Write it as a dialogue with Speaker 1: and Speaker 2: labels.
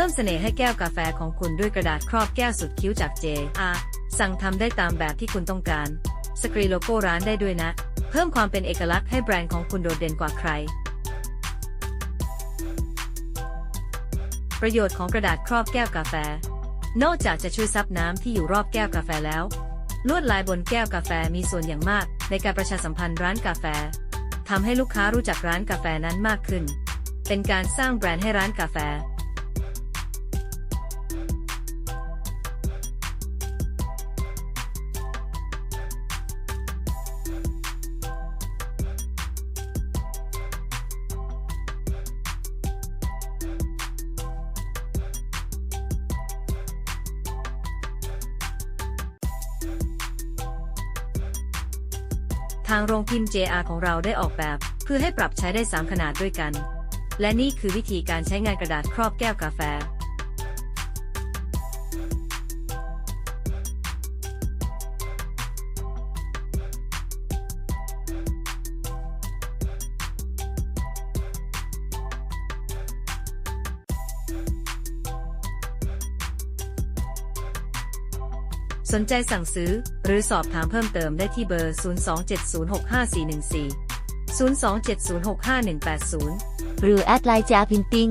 Speaker 1: พิ่มเสน่ห์ให้แก้วกาแฟของคุณด้วยกระดาษครอบแก้วสุดคิ้วจาก JR สั่งทำได้ตามแบบที่คุณต้องการ สกรีโลโก้ร้านได้ด้วยนะ เพิ่มความเป็นเอกลักษณ์ให้แบรนด์ของคุณโดดเด่นกว่าใคร ประโยชน์ของกระดาษครอบแก้วกาแฟ นอกจากจะช่วยซับน้ำที่อยู่รอบแก้วกาแฟแล้ว ลวดลายบนแก้วกาแฟมีส่วนอย่างมาก ในการประชาสัมพันธ์ร้านกาแฟทำให้ลูกค้ารู้จักร้านกาแฟนั้นมากขึ้น เป็นการสร้างแบรนด์ให้ร้านกาแฟ ทางโรงพิมพ์ JR ของเราได้ออกแบบ เพื่อให้ปรับใช้ได้ 3 ขนาดด้วยกัน และนี่คือวิธีการใช้งานกระดาษครอบแก้วกาแฟ สนใจสั่งซื้อ หรือสอบถามเพิ่มเติมได้ที่เบอร์ 027065414 027065180
Speaker 2: หรือแอดไลน์จ้าพิมพ์ติ้ง